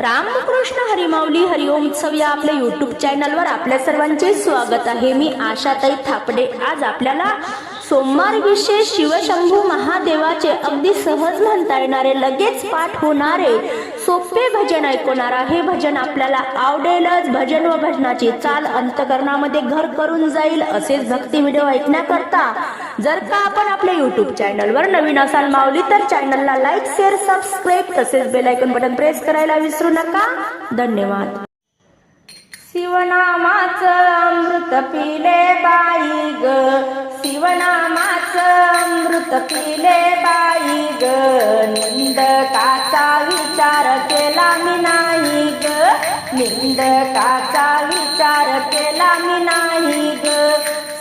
रामकृष्ण हरिमावली हरिओम उत्सव या आपल्या युट्यूब चॅनलवर आपल्या सर्वांचे स्वागत आहे. मी आशाताई थापडे. आज आपल्याला सोमवार विशेष शिवशंभू महादेवाचे अगदी सहज म्हणता येणारे लगेच पाठ होणारे सोपे भजन ऐकवणार हे भजन आपल्याला आवडेलच. भजन व भजनाची चाल अंतकरणामध्ये घर करून जाईल असेच भक्ती व्हिडिओ ऐकण्याकरता. जर का आपण आपल्या युट्यूब चॅनलवर नवीन असाल मावली तर चॅनलला लाईक शेअर सबस्क्राईब तसेच बेलायकन बटन प्रेस करायला विसरू नका. धन्यवाद. शिवनामाचं अमृत पिले बाई ग. शिवनामाचं अमृत पिले बाई ग. केला मी नाही ग. निंदकाचा विचार केला मी नाही ग.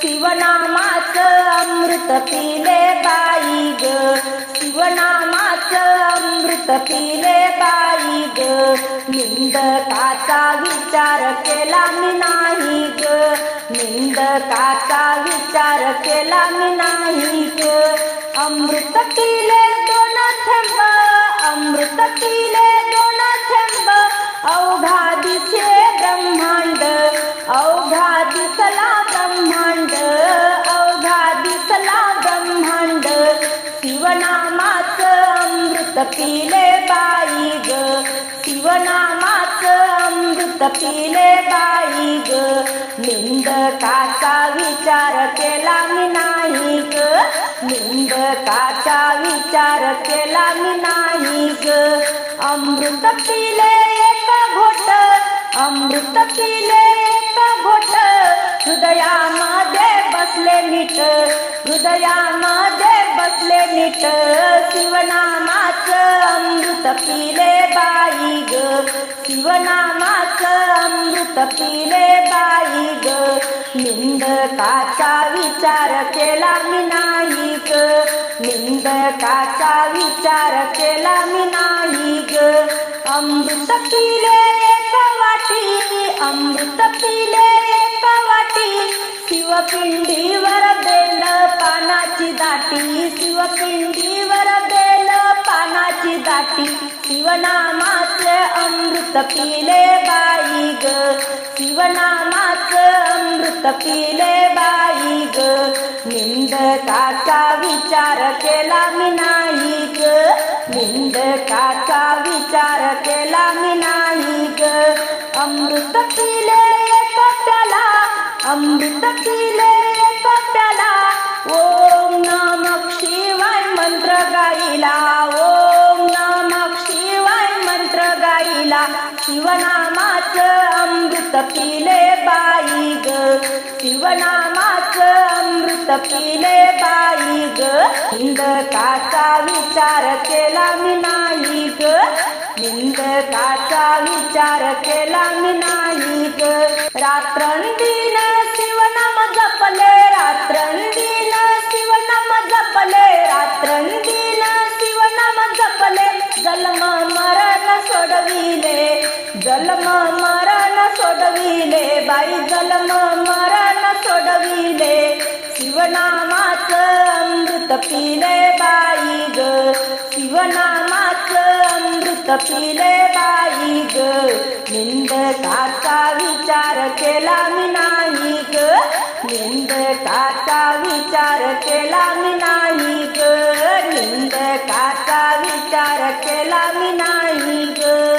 शिवनामाचं अमृत पिले बाई ग. शिवनामाचं अमृत पिले बाई ग. निंदकाचा विचार केला मी नाही ग. निंदकाचा विचार केला मी नाही ग. अमृत पिले पिले बाई ग. शिवनामाच अमृत पिले बाई ग. निंदकाचा विचार केला मी नाही ग. निंदकाचा विचार केला मी नाही ग. अमृत पिले एक घोट. अमृत पिले एक घोट. हृदयामध्ये बसले नीट. हृदयामध्ये बसले नीट. शिवनामाचं अमृत पिले बाई ग. शिवनामाच अमृत पिले बाई ग. निंदकाचा विचार केला मी नाही ग. निंदकाचा विचार केला मी नाही ग. अमृत पिले वाटी अमृत पिले वाटी शिवपिंडीवर शिवनामाच अमृत पिले बाई ग. शिवनामाच अमृत पिले बाई ग. निंदकाचा विचार केला मी नाही ग. निंदकाचा विचार केला मी नाही ग. अमृत पिले कटला अमृत पिले गाईला शिवनामाच अमृत पिले बाई ग. शिवनामाच अमृत पिले बाई ग. निंदकाचा विचार केला मी नाही ग. निंदकाचा विचार केला मी नाही ग. रात्रंदिन सोडविले. जलम मरण सोडविले. बाई जलम मरण सोडविले. शिवनामाचं अमृत पिले बाई ग. शिवनामाचं अमृत पिले बाई ग. निंदकाचा विचार केला मी नाही ग. निंदकाचा विचार केला मी नाही ग. निंदकाचा विचार केला मी नाही ग.